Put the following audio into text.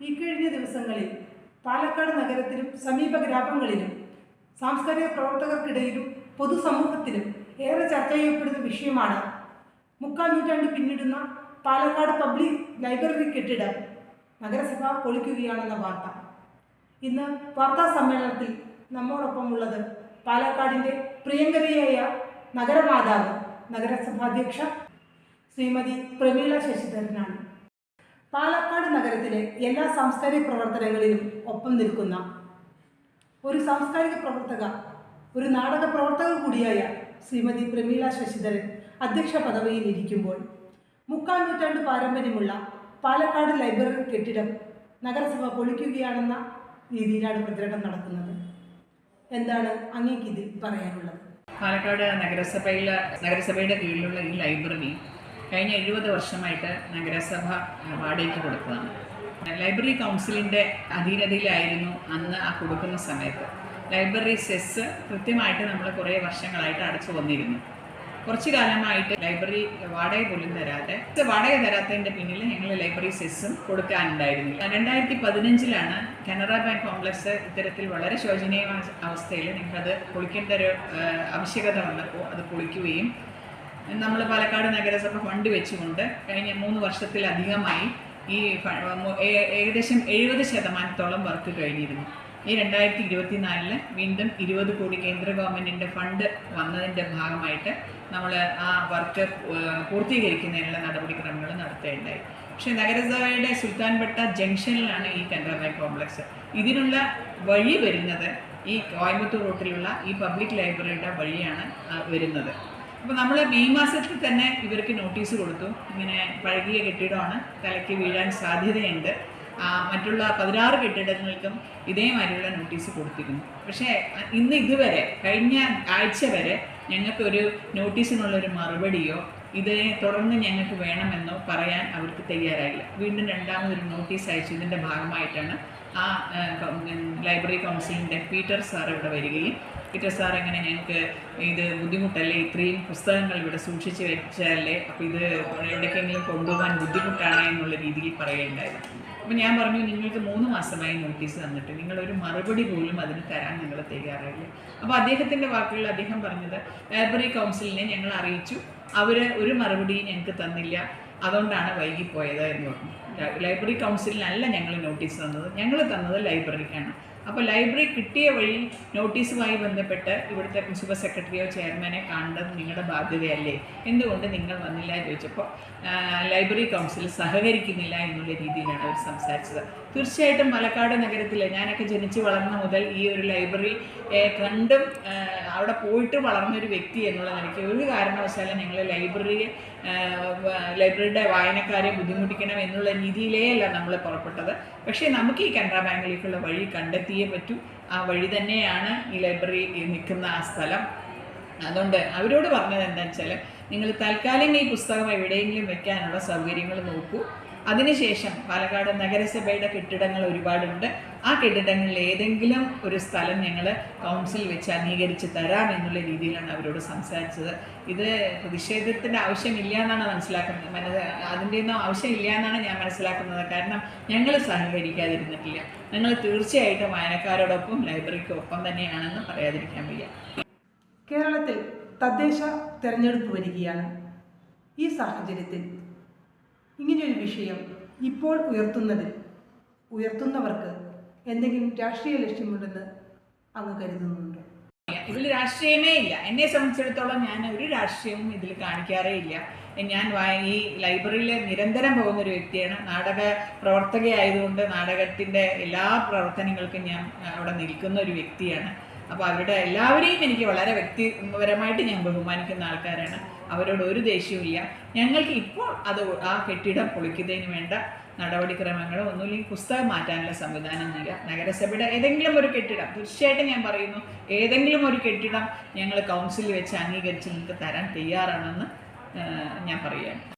ഈ കഴിഞ്ഞ ദിവസങ്ങളിൽ പാലക്കാട് നഗരത്തിലും സമീപ ഗ്രാമങ്ങളിലും സാംസ്കാരിക പ്രവർത്തകർക്കിടയിലും പൊതുസമൂഹത്തിലും ഏറെ ചർച്ച ചെയ്യപ്പെടുന്ന വിഷയമാണ് മുക്കാൽ നൂറ്റാണ്ട് പിന്നിടുന്ന പാലക്കാട് പബ്ലിക് ലൈബ്രറി കെട്ടിടം നഗരസഭ പൊളിക്കുകയാണെന്ന വാർത്ത. ഇന്ന് വാർത്താ സമ്മേളനത്തിൽ നമ്മോടൊപ്പമുള്ളത് പാലക്കാടിന്റെ പ്രിയങ്കരിയായ നഗരമാതാവ് നഗരസഭാധ്യക്ഷ ശ്രീമതി പ്രമീള ശശിധരനാണ്. പാലക്കാട് നഗരത്തിലെ എല്ലാ സാംസ്കാരിക പ്രവർത്തനങ്ങളിലും ഒപ്പം നിൽക്കുന്ന ഒരു സാംസ്കാരിക പ്രവർത്തക ഒരു നാടക പ്രവർത്തക കൂടിയായ ശ്രീമതി പ്രമീള ശശിധരൻ അധ്യക്ഷ പദവിയിൽ ഇരിക്കുമ്പോൾ മുക്കാൽ നൂറ്റാണ്ട് പാരമ്പര്യമുള്ള പാലക്കാട് ലൈബ്രറി കെട്ടിടം നഗരസഭ പൊളിക്കുകയാണെന്ന രീതിയിലാണ് പ്രചരണം നടക്കുന്നത്. എന്താണ് അങ്ങേക്ക് ഇതിൽ പറയാനുള്ളത്? പാലക്കാട് നഗരസഭയിലെ നഗരസഭയുടെ കീഴിലുള്ള ഈ ലൈബ്രറി കഴിഞ്ഞ എഴുപത് വർഷമായിട്ട് നഗരസഭ വാടകയ്ക്ക് കൊടുത്തതാണ്. ലൈബ്രറി കൗൺസിലിന്റെ അധീനതയിലായിരുന്നു അന്ന് ആ കൊടുക്കുന്ന സമയത്ത്. ലൈബ്രറി സെസ് കൃത്യമായിട്ട് നമ്മൾ കുറേ വർഷങ്ങളായിട്ട് അടച്ചു വന്നിരുന്നു. കുറച്ച് കാലമായിട്ട് ലൈബ്രറി വാടക പോലും തരാതെ വാടക തരാത്തതിന്റെ പിന്നിൽ ഞങ്ങൾ ലൈബ്രറി സെസ്സും കൊടുക്കാനുണ്ടായിരുന്നു രണ്ടായിരത്തി പതിനഞ്ചിലാണ് കനറ ബാങ്ക് കോംപ്ലക്സ് ഇത്തരത്തിൽ വളരെ ശോചനീയമായ അവസ്ഥയിൽ ഞങ്ങൾക്കത് പൊളിക്കേണ്ട ഒരു ആവശ്യകത വന്നപ്പോൾ അത് പൊളിക്കുകയും നമ്മൾ പാലക്കാട് നഗരസഭ ഫണ്ട് വെച്ചുകൊണ്ട് കഴിഞ്ഞ മൂന്ന് വർഷത്തിലധികമായി ഈ ഏകദേശം എഴുപത് ശതമാനത്തോളം വർക്ക് കഴിഞ്ഞിരുന്നു. ഈ രണ്ടായിരത്തി ഇരുപത്തിനാലിൽ വീണ്ടും ഇരുപത് കോടി കേന്ദ്ര ഗവൺമെന്റിന്റെ ഫണ്ട് വന്നതിന്റെ ഭാഗമായിട്ട് നമ്മൾ ആ വർക്ക് പൂർത്തീകരിക്കുന്നതിനുള്ള നടപടിക്രമങ്ങൾ നടത്തേണ്ടായി പക്ഷേ നഗരസഭയുടെ സുൽത്താൻപേട്ട ജംഗ്ഷനിലാണ് ഈ കനറ കോംപ്ലക്സ്. ഇതിനുള്ള വഴി വരുന്നത് ഈ കോയമ്പത്തൂർ റൂട്ടിലുള്ള ഈ പബ്ലിക് ലൈബ്രറിയുടെ വഴിയാണ് വരുന്നത്. അപ്പോൾ നമ്മൾ മെയ് മാസത്തിൽ തന്നെ ഇവർക്ക് നോട്ടീസ് കൊടുത്തു. ഇങ്ങനെ പഴകിയ കെട്ടിടമാണ്. തലയ്ക്ക് വീഴാൻ സാധ്യതയുണ്ട്. മറ്റുള്ള പതിനാറ് കെട്ടിടങ്ങൾക്കും ഇതേമാതിരിയുള്ള നോട്ടീസ് കൊടുത്തിരുന്നു. പക്ഷേ ഇന്ന് ഇതുവരെ കഴിഞ്ഞ ആഴ്ച വരെ ഞങ്ങൾക്കൊരു നോട്ടീസിനുള്ളൊരു മറുപടിയോ ഇതിനെ തുടർന്ന് ഞങ്ങൾക്ക് വേണമെന്നോ പറയാൻ അവർക്ക് തയ്യാറായില്ല. വീണ്ടും രണ്ടാമതൊരു നോട്ടീസ് അയച്ചു ഇതിന്റെ ഭാഗമായിട്ടാണ് ആ ലൈബ്രറി കൗൺസിലിന്റെ പീറ്റർ സാർ ഇവിടെ വരികയും പീറ്റർ സാർ എങ്ങനെ ഞങ്ങൾക്ക് ഇത് ബുദ്ധിമുട്ടല്ലേ? ഇത്രയും പുസ്തകങ്ങൾ ഇവിടെ സൂക്ഷിച്ച് വെച്ചാലേ അപ്പോൾ ഇത് എവിടേക്കെങ്കിലും കൊണ്ടുപോകാൻ ബുദ്ധിമുട്ടാണ് എന്നുള്ള രീതിയിൽ പറയുകയുണ്ടായത് അപ്പോൾ ഞാൻ പറഞ്ഞു നിങ്ങൾക്ക് മൂന്ന് മാസമായി നോട്ടീസ് തന്നിട്ട്. നിങ്ങളൊരു മറുപടി പോലും അതിന് തരാൻ നിങ്ങൾ തയ്യാറായില്ല. അപ്പോൾ അദ്ദേഹത്തിന്റെ വാക്കുകളിൽ അദ്ദേഹം പറഞ്ഞത് ലൈബ്രറി കൗൺസിലിനെ ഞങ്ങൾ അറിയിച്ചു. അവർ ഒരു മറുപടിയും ഞങ്ങൾക്ക് തന്നില്ല. അതുകൊണ്ടാണ് വൈകിപ്പോയത് എന്ന് പറഞ്ഞു. ലൈബ്രറി കൗൺസിലിനല്ല ഞങ്ങൾ നോട്ടീസ് തന്നത്. ഞങ്ങൾ തന്നത് ലൈബ്രറിക്കാണ്. അപ്പോൾ ലൈബ്രറി കിട്ടിയ വഴി നോട്ടീസുമായി ബന്ധപ്പെട്ട് ഇവിടുത്തെ പ്രിൻസിപ്പൽ സെക്രട്ടറിയോ ചെയർമാനെ കാണേണ്ടത് നിങ്ങളുടെ ബാധ്യതയല്ലേ? എന്തുകൊണ്ട് നിങ്ങൾ വന്നില്ല എന്ന് ചോദിച്ചപ്പോൾ ലൈബ്രറി കൗൺസിൽ സഹകരിക്കുന്നില്ല എന്നുള്ള രീതിയിലാണ് അവർ സംസാരിച്ചത്. തീർച്ചയായിട്ടും പാലക്കാട് നഗരത്തിലെ ഞാനൊക്കെ ജനിച്ച് വളർന്ന മുതൽ ഈ ഒരു ലൈബ്രറി കണ്ടും അവിടെ പോയിട്ട് വളർന്നൊരു വ്യക്തി എന്നുള്ള നിലയ്ക്ക് ഒരു കാരണവശാലും ഞങ്ങൾ ലൈബ്രറിയെ ലൈബ്രറിയുടെ വായനക്കാരെ ബുദ്ധിമുട്ടിക്കണം എന്നുള്ള രീതിയിലേ അല്ല നമ്മൾ പുറപ്പെട്ടത്. പക്ഷേ നമുക്ക് ഈ കനറ ബാങ്കിലേക്കുള്ള വഴി കണ്ടെത്തിയേ പറ്റൂ. ആ വഴി തന്നെയാണ് ഈ ലൈബ്രറി നിൽക്കുന്ന ആ സ്ഥലം. അതുകൊണ്ട് അവരോട് പറഞ്ഞത് എന്താണെന്ന് വെച്ചാൽ നിങ്ങൾ തൽക്കാലം ഈ പുസ്തകം എവിടെയെങ്കിലും വെക്കാനുള്ള സൗകര്യങ്ങൾ നോക്കൂ. അതിനുശേഷം പാലക്കാട് നഗരസഭയുടെ കെട്ടിടങ്ങൾ ഒരുപാടുണ്ട്. ആ കെട്ടിടങ്ങളിൽ ഏതെങ്കിലും ഒരു സ്ഥലം ഞങ്ങൾ കൗൺസിൽ വെച്ച് അംഗീകരിച്ച് തരാം എന്നുള്ള രീതിയിലാണ് അവരോട് സംസാരിച്ചത്. ഇത് പ്രതിഷേധത്തിന്റെ ആവശ്യമില്ല എന്നാണ് മനസ്സിലാക്കുന്നത്. മനസ്സ് അതിന്റെ ഒന്നും ആവശ്യമില്ല എന്നാണ് ഞാൻ മനസ്സിലാക്കുന്നത്. കാരണം ഞങ്ങൾ സഹകരിക്കാതിരുന്നിട്ടില്ല. ഞങ്ങൾ തീർച്ചയായിട്ടും വായനക്കാരോടൊപ്പം ലൈബ്രറിക്കൊപ്പം തന്നെയാണെന്ന് പറയാതിരിക്കാൻ വയ്യ. കേരളത്തിൽ തദ്ദേശ തെരഞ്ഞെടുപ്പ് വരികയാണ് ഈ സാഹചര്യത്തിൽ. ഇങ്ങനെയൊരു വിഷയം ഇപ്പോൾ ഉയർത്തുന്നതിൽ ഉയർത്തുന്നവർക്ക് എന്തെങ്കിലും രാഷ്ട്രീയ ലക്ഷ്യമുണ്ടെന്ന് അങ്ങ് കരുതുന്നുണ്ടോ? ഇതിൽ രാഷ്ട്രീയമേ ഇല്ല. എന്നെ സംബന്ധിച്ചിടത്തോളം ഞാൻ ഒരു രാഷ്ട്രീയവും ഇതിൽ കാണിക്കാറേ ഇല്ല. ഞാൻ ഈ ലൈബ്രറിയിൽ നിരന്തരം പോകുന്ന ഒരു വ്യക്തിയാണ്. നാടക പ്രവർത്തകയായതുകൊണ്ട് നാടകത്തിന്റെ എല്ലാ പ്രവർത്തനങ്ങൾക്കും ഞാൻ അവിടെ നിൽക്കുന്ന ഒരു വ്യക്തിയാണ്. അപ്പോൾ അവരുടെ എല്ലാവരെയും എനിക്ക് വളരെ വ്യക്തിപരമായിട്ട് ഞാൻ ബഹുമാനിക്കുന്ന ആൾക്കാരാണ്. അവരോട് ഒരു ദേഷ്യവുമില്ല ഞങ്ങൾക്ക് ഇപ്പോൾ അത് ആ കെട്ടിടം പൊളിക്കുന്നതിന് വേണ്ട നടപടിക്രമങ്ങളോ ഒന്നുമില്ലെങ്കിൽ പുസ്തകം മാറ്റാനുള്ള സംവിധാനം ഇല്ല നഗരസഭയുടെ ഏതെങ്കിലും ഒരു കെട്ടിടം തീർച്ചയായിട്ടും ഞാൻ പറയുന്നു ഏതെങ്കിലും ഒരു കെട്ടിടം ഞങ്ങൾ കൗൺസിലിൽ വെച്ച് അംഗീകരിച്ച് നിങ്ങൾക്ക് തരാൻ തയ്യാറാണെന്ന് ഞാൻ പറയുകയാണ്.